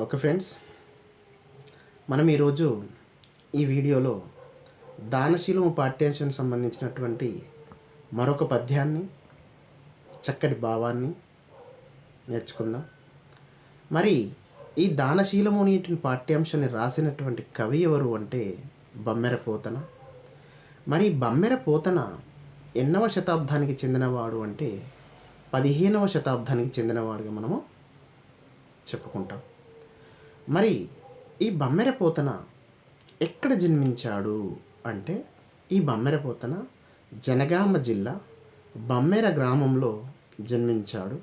Okay friends మనం ఈరోజు ఈ వీడియోలో దానశీలము పాఠ్యాంశం సంబంధించినటువంటి మరొక పద్యాన్ని చక్కటి భావాన్ని నేర్చుకుందాం. మరి ఈ దానశీలము అనేటువంటి పాఠ్యాంశాన్ని రాసినటువంటి కవి ఎవరు అంటే బమ్మెర పోతన మరి బమ్మెర పోతన ఎన్నవ శతాబ్దానికి చెందినవాడు అంటే పదిహేనవ శతాబ్దానికి చెందినవాడుగా మనము చెప్పుకుంటాం. మరి ఈ బమ్మెర పోతన ఎక్కడ జన్మించాడు? అంటే ఈ బమ్మెర పోతన జనగామ జిల్లా బమ్మెర గ్రామంలో జన్మించాడు.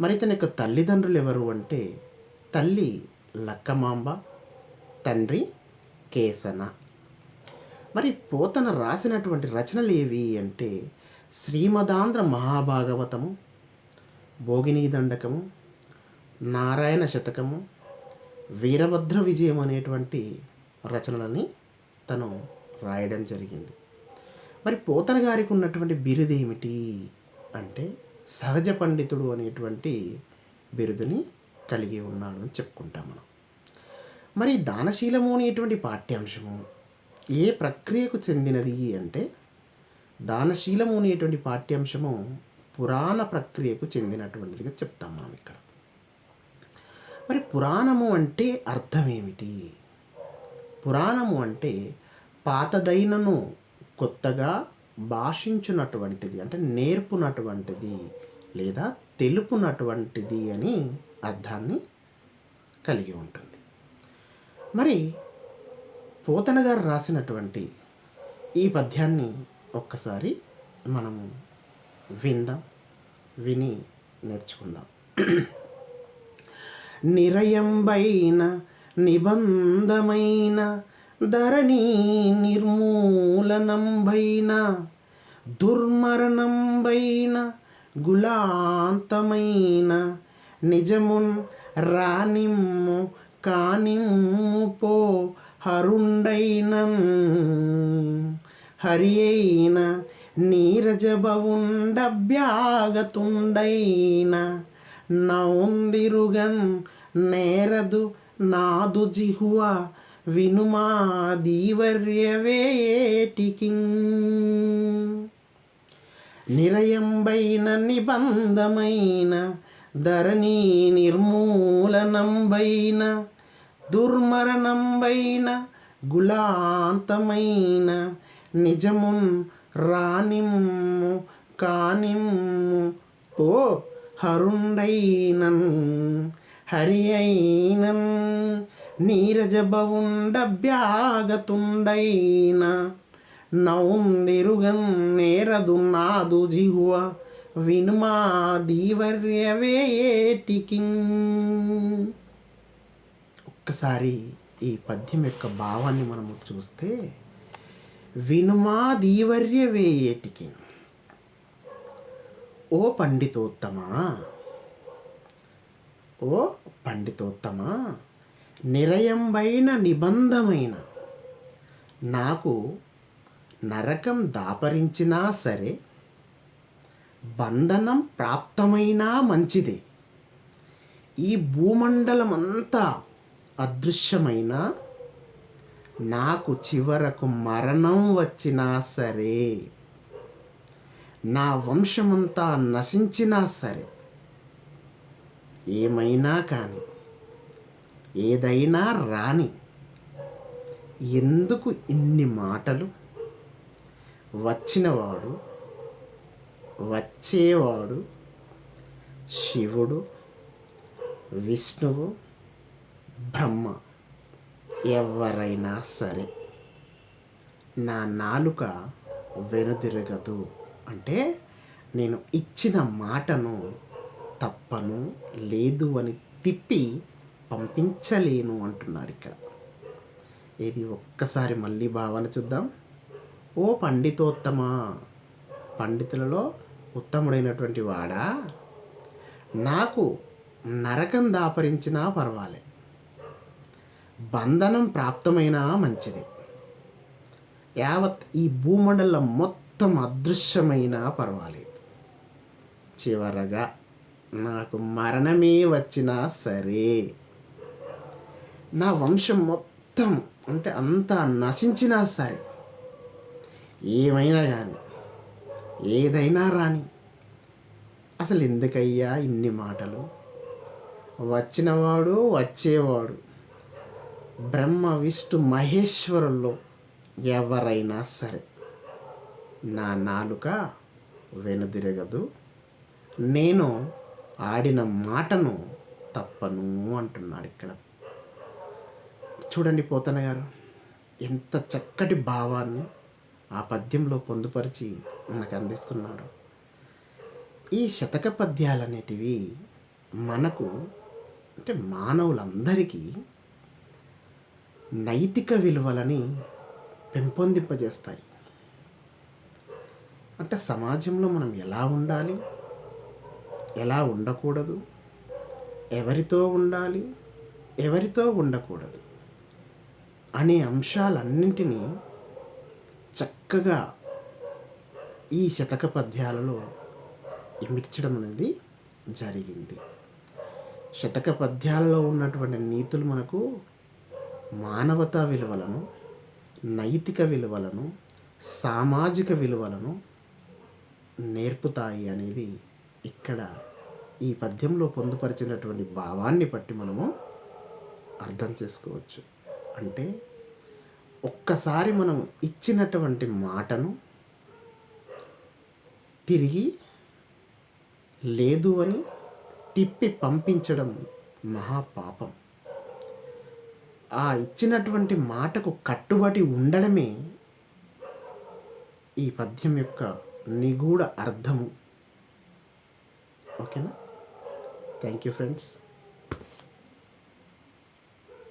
మరి ఇతని యొక్క తల్లిదండ్రులు ఎవరు అంటే తల్లి లక్కమాంబ తండ్రి కేసన. మరి పోతన రాసినటువంటి రచనలు ఏవి అంటే శ్రీమదాంధ్ర మహాభాగవతము భోగినీ దండకము నారాయణ శతకము వీరభద్ర విజయం అనేటువంటి రచనలని తను రాయడం జరిగింది. మరి పోతన గారికి ఉన్నటువంటి బిరుదు ఏమిటి? అంటే సహజ పండితుడు అనేటువంటి బిరుదుని కలిగి ఉన్నాడు అని చెప్పుకుంటాం మనం. మరి దానశీలము అనేటువంటి పాఠ్యాంశము ఏ ప్రక్రియకు చెందినది అంటే దానశీలము అనేటువంటి పాఠ్యాంశము పురాణ ప్రక్రియకు చెందినటువంటిదిగా చెప్తాం మనం ఇక్కడ. మరి పురాణము అంటే అర్థం ఏమిటి పురాణము అంటే పాతదైనను కొత్తగా భాషించినటువంటిది అంటే నేర్పునటువంటిది లేదా తెలుపునటువంటిది అని అర్థాన్ని కలిగి ఉంటుంది. మరి పోతన గారు రాసినటువంటి ఈ పద్యాన్ని ఒక్కసారి మనము విందాం విని నేర్చుకుందాం. నిరయంబైన నిబంధమైన ధరణి నిర్మూలనంబైన దుర్మరణంబైన గులాంతమైన నిజమున్ రానిమ్ము కానిమ్ము పో హరుండైనన్. హరి అయిన నీరజబవుండభ్యాగతుండైన నౌందిరుగన్ నేరదు నాదు జిహువ వినుమా దీవర్యవేటికి నిరయంబైన నిబంధమైన ధరణి నిర్మూలనంబైన దుర్మరణంబైన గులాంతమైన నిజమున్ రానిమ్ము కానిమ్ము ఓ హరుండైనన్ హరి అయినన్ నీరజబవుండభ్యాగతుండైన నౌందిరుగం నేరదు నాదు జిహువ వినుమా దీవర్యవేటికి ఒక్కసారి ఈ పద్యం యొక్క భావాన్ని మనము చూస్తే వినుమా దీవర్య వేయేటికి ఓ పండితోత్తమా ఓ పండితోత్తమా నిరయంబైన నిబంధమైన. నాకు నరకం దాపరించినా సరే బంధనం ప్రాప్తమైనా మంచిదే. ఈ భూమండలం అంతా అదృశ్యమైన నాకు చివరకు మరణం వచ్చినా సరే నా వంశమంతా నశించినా సరే ఏమైనా కానీ ఏదైనా రాని ఎందుకు ఇన్ని మాటలు? వచ్చినవాడు వచ్చేవాడు శివుడు విష్ణువు బ్రహ్మ ఎవరైనా సరే నా నాలుక వెనుదిరగదు. అంటే నేను ఇచ్చిన మాటను తప్పను లేదు అని తిప్పి పంపించలేను అంటున్నాడు ఇక్కడ. ఇది ఒక్కసారి మళ్ళీ భావన చూద్దాం. ఓ పండితోత్తమా పండితులలో ఉత్తముడైనటువంటి వాడా? నాకు నరకం దాపరించినా పర్వాలే. బంధనం ప్రాప్తమైనా మంచిది. యావత్ ఈ భూమండలం మొత్తం అదృశ్యమైనా పర్వాలేదు. చివరగా నాకు మరణమే వచ్చినా సరే నా వంశం మొత్తం అంటే అంతా నశించినా సరే ఏమైనా కానీ ఏదైనా రాని అసలు ఎందుకయ్యా ఇన్ని మాటలు? వచ్చినవాడు వచ్చేవాడు బ్రహ్మ విష్ణు మహేశ్వరుల్లో ఎవరైనా సరే. నా నాలుక వెనుదిరగదు నేను ఆడిన మాటను తప్పను అంటున్నాడు ఇక్కడ. చూడండి పోతన గారు ఎంత చక్కటి భావాన్ని ఆ పద్యంలో పొందుపరిచి మనకు అందిస్తున్నాడు. ఈ శతక పద్యాలు అనేటివి మనకు అంటే మానవులందరికీ నైతిక విలువలని పెంపొందింపజేస్తాయి. అంటే సమాజంలో మనం ఎలా ఉండాలి? ఎలా ఉండకూడదు? ఎవరితో ఉండాలి? ఎవరితో ఉండకూడదు? అనే అంశాలన్నింటినీ చక్కగా ఈ శతక పద్యాలలో ఇమిడ్చడం అనేది జరిగింది. శతక పద్యాలలో ఉన్నటువంటి నీతులు మనకు మానవతా విలువలను నైతిక విలువలను సామాజిక విలువలను నేర్పుతాయి అనేది ఇక్కడ ఈ పద్యంలో పొందుపరిచినటువంటి భావాన్ని బట్టి మనము అర్థం చేసుకోవచ్చు. అంటే ఒక్కసారి మనం ఇచ్చినటువంటి మాటను తిరిగి లేదు అని తిప్పి పంపించడం మహాపాపం. ఆ ఇచ్చినటువంటి మాటకు కట్టుబడి ఉండడమే ఈ పద్యం యొక్క నిగూఢ అర్థము. ఓకేనా థ్యాంక్ యూ ఫ్రెండ్స్